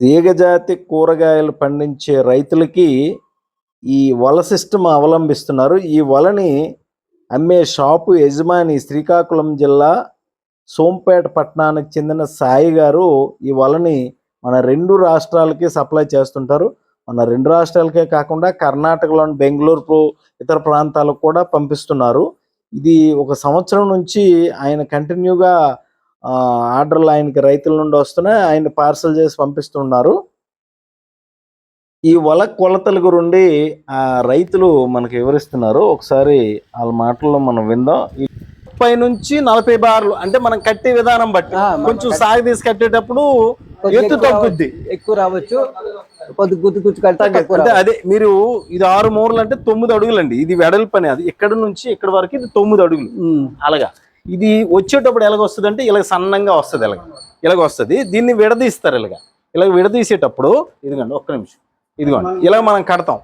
తీగజాతి కూరగాయలు పండించే రైతులకి ఈ వల సిస్టమ్ అవలంబిస్తున్నారు. ఈ వలని అమ్మే షాపు యజమాని శ్రీకాకుళం జిల్లా సోంపేట పట్టణానికి చెందిన సాయి గారు ఈ వలని మన రెండు రాష్ట్రాలకి సప్లై చేస్తుంటారు. మన రెండు రాష్ట్రాలకే కాకుండా కర్ణాటకలోని బెంగళూరు ఇతర ప్రాంతాలకు కూడా పంపిస్తున్నారు. ఇది ఒక సంవత్సరం నుంచి ఆయన కంటిన్యూగా ఆర్డర్లు ఆయనకి రైతుల నుండి వస్తున్నాయి. ఆయన పార్సల్ చేసి పంపిస్తున్నారు. ఈ వల కొలతల గురుండి ఆ రైతులు మనకి వివరిస్తున్నారు. ఒకసారి వాళ్ళ మాటల్లో మనం విందాం. ముప్పై నుంచి నలభై బార్లు అంటే మనం కట్టే విధానం బట్టి కొంచెం సాగు తీసి కట్టేటప్పుడు ఎత్తు ఎక్కువ తగ్గుద్ది. రావచ్చు, ఎక్కువ రావచ్చు. కొద్ది గుర్తు గుర్తు. అదే మీరు ఇది ఆరు మూరలు అంటే తొమ్మిది అడుగులు అండి ఇది వెడల్పు పని అది ఇక్కడ నుంచి ఇక్కడ వరకు ఇది తొమ్మిది అడుగులు. అలాగా. ఇది వచ్చేటప్పుడు ఎలాగ వస్తుంది అంటే ఇలా సన్నంగా వస్తుంది ఇలాగ. ఇలాగ వస్తుంది. దీన్ని విడదీస్తారు ఇలాగ. ఇలా విడదీసేటప్పుడు ఇదిగోండి ఒక్క నిమిషం. ఇదిగోండి. ఇలా మనం కడతాం.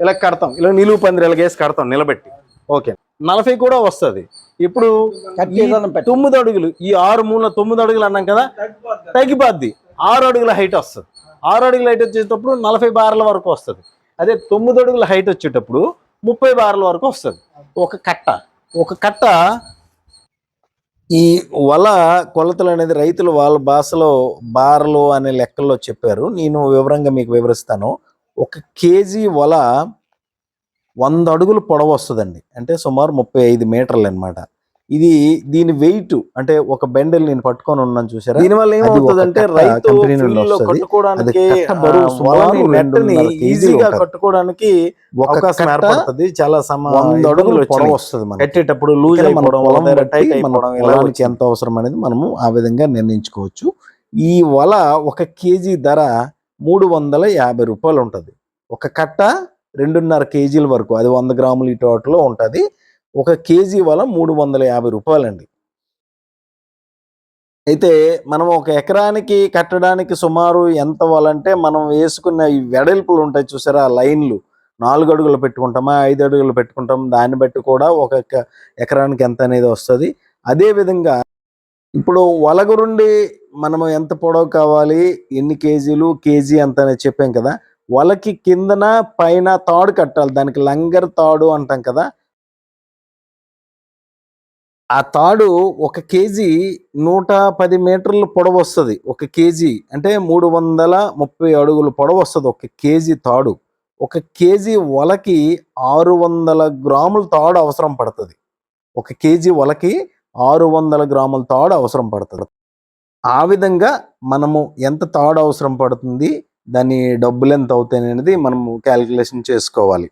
ఇలా కడతాం. ఇలా నిలువు పందిరి ఇలా వేసి కడతాం నిలబెట్టి. ఓకే. నలభై కూడా వస్తుంది. ఇప్పుడు. తొమ్మిది అడుగులు ఈ ఆరు మూల తొమ్మిది అడుగులు అన్నాం కదా తగ్గిపోద్ది. ఆరు అడుగుల హైట్ వస్తుంది. ఆరు అడుగుల హైట్ వచ్చేటప్పుడు నలభై బార్ల వరకు వస్తుంది. అదే తొమ్మిది అడుగుల హైట్ వచ్చేటప్పుడు ముప్పై బార్ల వరకు వస్తుంది. ఒక కట్ట. ఒక కట్ట ఈ వల కొలతలు అనేది రైతులు వాళ్ళ భాషలో బార్లు అనే లెక్కల్లో చెప్పారు. నేను వివరంగా మీకు వివరిస్తాను. ఒక కేజీ వల వంద అడుగులు పొడవు వస్తుందండి. అంటే సుమారు ముప్పై ఐదు మీటర్లు అనమాట ఇది దీని వెయిట్ అంటే ఒక బెండల్ నేను పట్టుకొని ఉన్నాను చూసారా దీనివల్ల ఏమవుతుందంటే రైతు. కట్టుకోవడానికి ఈజీగా. కట్టుకోవడానికి ఒక అవకాశం ఏర్పడుతుంది చాలా అడుగులు. వస్తుంది. కట్టేటప్పుడు లూజ్ అయిపోవడం టైట్. ఎంత అవసరం అనేది మనము ఆ విధంగా నిర్ణయించుకోవచ్చు ఈ వల ఒక కేజీ ధర మూడు వందల యాభై రూపాయలు ఉంటుంది ఒక కట్ట రెండున్నర కేజీల వరకు అది వంద గ్రాములు ఈ టోటలో ఉంటుంది ఒక కేజీ వల మూడు వందల యాభై రూపాయలండి. అయితే మనం ఒక ఎకరానికి కట్టడానికి సుమారు ఎంత వలంటే మనం వేసుకున్న ఈ వెడల్పులు ఉంటాయి చూసారా? లైన్లు. నాలుగు అడుగులు పెట్టుకుంటామా? ఐదు అడుగులు పెట్టుకుంటాం. దాన్ని బట్టి కూడా ఒక ఎకరానికి ఎంత అనేది వస్తుంది. అదే విధంగా ఇప్పుడు వలగురుండి మనము ఎంత పొడవు కావాలి? ఎన్ని కేజీలు? కేజీ ఎంత అనేది చెప్పాం కదా? వలకి కిందన పైన తాడు కట్టాలి. దానికి లంగర్ తాడు అంటాం కదా? ఆ తాడు ఒక కేజీ నూట పది మీటర్ల పొడవు వస్తుంది. ఒక కేజీ అంటే మూడు వందల ముప్పై అడుగులు పొడవు వస్తుంది ఒక కేజీ తాడు. ఒక కేజీ వలకి ఆరు వందల గ్రాముల తాడు అవసరం పడుతుంది. ఒక కేజీ వలకి ఆరు వందల గ్రాముల తాడు అవసరం పడుతుంది. ఆ విధంగా మనము ఎంత తాడు అవసరం పడుతుంది దాని డబ్బులు ఎంత అవుతాయి అనేది మనము క్యాలిక్యులేషన్ చేసుకోవాలి.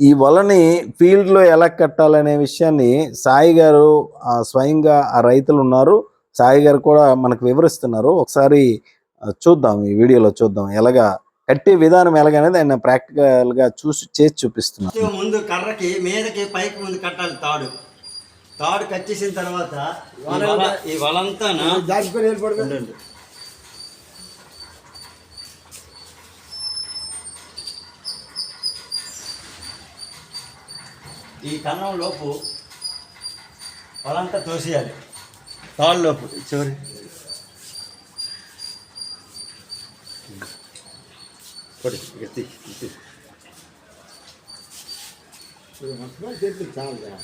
ఈ వలని ఫీల్డ్లో ఎలా కట్టాలనే విషయాన్ని సాయి గారు ఆ, స్వయంగా ఆ రైతులు ఉన్నారు. సాయి గారు కూడా మనకు వివరిస్తున్నారు. ఒకసారి చూద్దాం ఈ వీడియోలో చూద్దాం ఎలాగా కట్టే విధానం ఎలాగనేది ఆయన ప్రాక్టికల్గా చూసి చేసి చూపిస్తున్నారు. ముందు కర్రకి మీదకి పైకి ముందు కట్టాలి తాడు. తాడు కట్టేసిన తర్వాత ఈ వలంతా ఈ కన్నం లోపు వలంతా తోసేయాలి. తాడు లోపు చివరి. కొడి.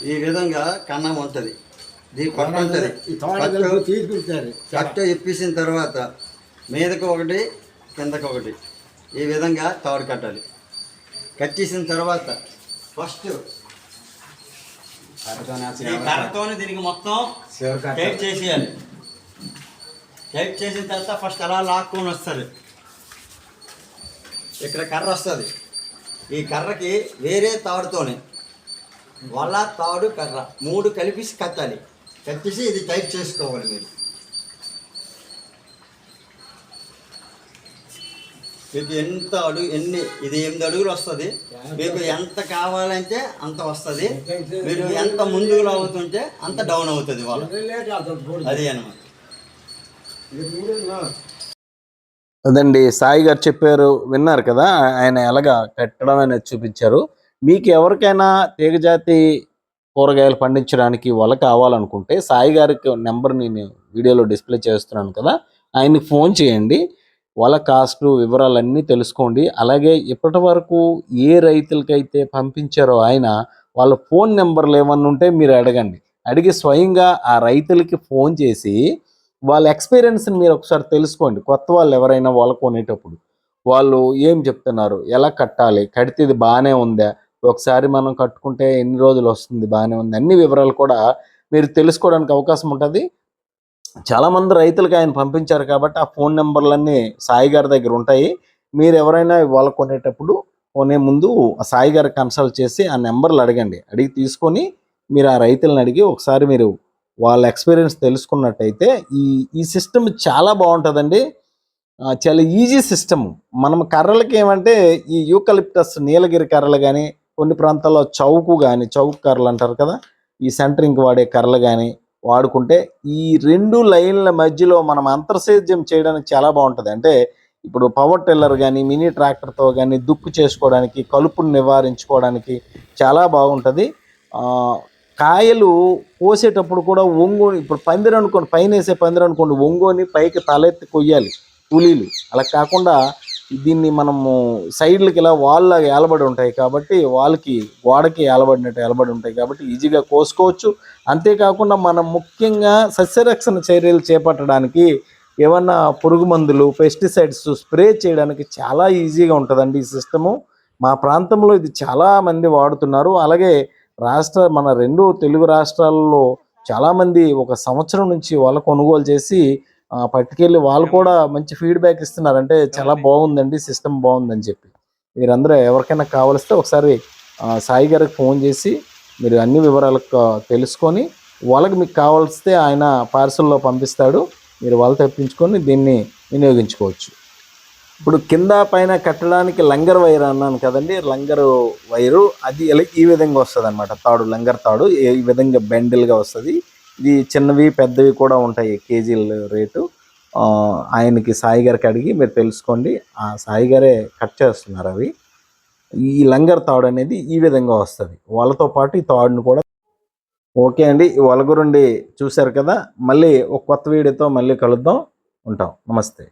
ఈ విధంగా కన్నం ఉంటుంది దీని కొట్ట ఉంటుంది కట్ట ఇప్పేసిన తర్వాత మీదకు ఒకటి కిందకు ఒకటి. ఈ విధంగా తాడు కట్టాలి. కట్టేసిన తర్వాత ఫస్ట్ ఈ కర్రతోనే దీనికి మొత్తం టైట్ చేసేయాలి. టైట్ చేసిన తర్వాత ఫస్ట్ అలా లాక్కొని వస్తుంది. ఇక్కడ కర్ర వస్తుంది. ఈ కర్రకి వేరే తాడుతోనే వల తాడు కర్ర మూడు కలిపేసి కట్టాలి కట్టేసి ఇది టైట్ చేసుకోవాలి మీరు. మీకు ఎంత అడుగు ఎన్ని ఇది ఎనిమిది అడుగులు వస్తుంది. మీకు ఎంత కావాలంటే అంత వస్తుంది. మీరు ఎంత ముందుకు అవుతుంటే అంత డౌన్ అవుతుంది వాళ్ళు అది అనమాట. అదండి సాయి గారు చెప్పారు విన్నారు కదా ఆయన ఎలాగా కట్టడం అనేది చూపించారు. మీకు ఎవరికైనా తీగజాతి కూరగాయలు పండించడానికి వల కావాలనుకుంటే సాయి గారికి నెంబర్ నేను వీడియోలో డిస్ప్లే చేస్తున్నాను కదా ఆయనకి ఫోన్ చేయండి. వాళ్ళ కాస్ట్ వివరాలన్నీ తెలుసుకోండి. అలాగే ఇప్పటి వరకు ఏ రైతులకైతే పంపించారో ఆయన వాళ్ళ ఫోన్ నెంబర్లు ఏమన్నా ఉంటే మీరు అడగండి. అడిగి స్వయంగా ఆ రైతులకి ఫోన్ చేసి వాళ్ళ ఎక్స్పీరియన్స్ని మీరు ఒకసారి తెలుసుకోండి. కొత్త వాళ్ళు ఎవరైనా వాళ్ళు కొనేటప్పుడు. వాళ్ళు ఏం చెప్తున్నారు? ఎలా కట్టాలి? కడితే ఇది బాగానే ఉందా? ఒకసారి మనం కట్టుకుంటే ఎన్ని రోజులు వస్తుంది? బాగానే ఉంది. అన్ని వివరాలు కూడా మీరు తెలుసుకోవడానికి అవకాశం ఉంటుంది. చాలామంది రైతులకు ఆయన పంపించారు కాబట్టి ఆ ఫోన్ నెంబర్లన్నీ సాయి గారి దగ్గర ఉంటాయి. మీరు ఎవరైనా వాళ్ళ కొనేటప్పుడు కొనే ముందు ఆ సాయి గారు కన్సల్ట్ చేసి ఆ నెంబర్లు అడగండి. అడిగి తీసుకొని మీరు ఆ రైతులను అడిగి ఒకసారి మీరు వాళ్ళ ఎక్స్పీరియన్స్ తెలుసుకున్నట్టయితే ఈ ఈ సిస్టమ్ చాలా బాగుంటుందండి. చాలా ఈజీ సిస్టమ్. మనం కర్రలకి ఏమంటే ఈ యూకలిప్టస్ నీలగిరి కర్రలు కానీ కొన్ని ప్రాంతాల్లో చౌకు కానీ చౌకు కర్రలు అంటారు కదా ఈ సెంటరింగ్ వాడే కర్రలు కానీ వాడుకుంటే ఈ రెండు లైన్ల మధ్యలో మనం అంతర్సేద్యం చేయడానికి చాలా బాగుంటుంది. అంటే ఇప్పుడు పవర్ టిల్లర్ కానీ మినీ ట్రాక్టర్తో కానీ దుక్కు చేసుకోవడానికి కలుపును నివారించుకోవడానికి చాలా బాగుంటుంది. కాయలు కోసేటప్పుడు కూడా ఒంగోని ఇప్పుడు పందిరనుకోండి పైన వేసే పందిరి అనుకోండి ఒంగోని పైకి తలెత్తి కొయ్యాలి కూలీలు. అలా కాకుండా దీన్ని మనము సైడ్లకి ఇలా వాళ్ళగా ఏలబడి ఉంటాయి కాబట్టి వాళ్ళకి గోడకి ఏలబడినట్టు ఏలబడి ఉంటాయి కాబట్టి ఈజీగా కోసుకోవచ్చు. అంతేకాకుండా మనం ముఖ్యంగా సస్యరక్షణ చర్యలు చేపట్టడానికి ఏమన్నా పురుగు మందులు పెస్టిసైడ్స్ స్ప్రే చేయడానికి చాలా ఈజీగా ఉంటుందండి ఈ సిస్టము. మా ప్రాంతంలో ఇది చాలామంది వాడుతున్నారు. అలాగే రాష్ట్ర మన రెండు తెలుగు రాష్ట్రాల్లో చాలామంది ఒక సంవత్సరం నుంచి వాళ్ళ కొనుగోలు చేసి పట్టుకెళ్ళి వాళ్ళు కూడా మంచి ఫీడ్బ్యాక్ ఇస్తున్నారు. అంటే చాలా బాగుందండి సిస్టమ్ బాగుందని చెప్పి. మీరందరూ ఎవరికైనా కావలిస్తే ఒకసారి సాయి గారికి ఫోన్ చేసి మీరు అన్ని వివరాలు తెలుసుకొని వాళ్ళకి మీకు కావాల్స్తే ఆయన పార్సల్లో పంపిస్తాడు. మీరు వాళ్ళు తెప్పించుకొని దీన్ని వినియోగించుకోవచ్చు. ఇప్పుడు కింద పైన కట్టడానికి లంగర్ వైర్ అన్నాను కదండి. లంగర్ వైరు అది ఇలా- ఈ విధంగా వస్తుంది అనమాట తాడు లంగర్ తాడు ఈ విధంగా బెండిల్గా వస్తుంది. ఇది చిన్నవి పెద్దవి కూడా ఉంటాయి కేజీల రేటు. ఆయనకి సాయి గారికి అడిగి మీరు తెలుసుకోండి. ఆ సాయి గారే కట్ చేస్తున్నారు అవి. ఈ లంగర్ తాడు అనేది ఈ విధంగా వస్తుంది. వాళ్ళతో పాటు ఈ తాడును కూడా ఓకే అండి. వాళ్ళ వలగురుండి చూశారు కదా? మళ్ళీ ఒక కొత్త వీడియోతో మళ్ళీ కలుద్దాం. ఉంటాం. నమస్తే.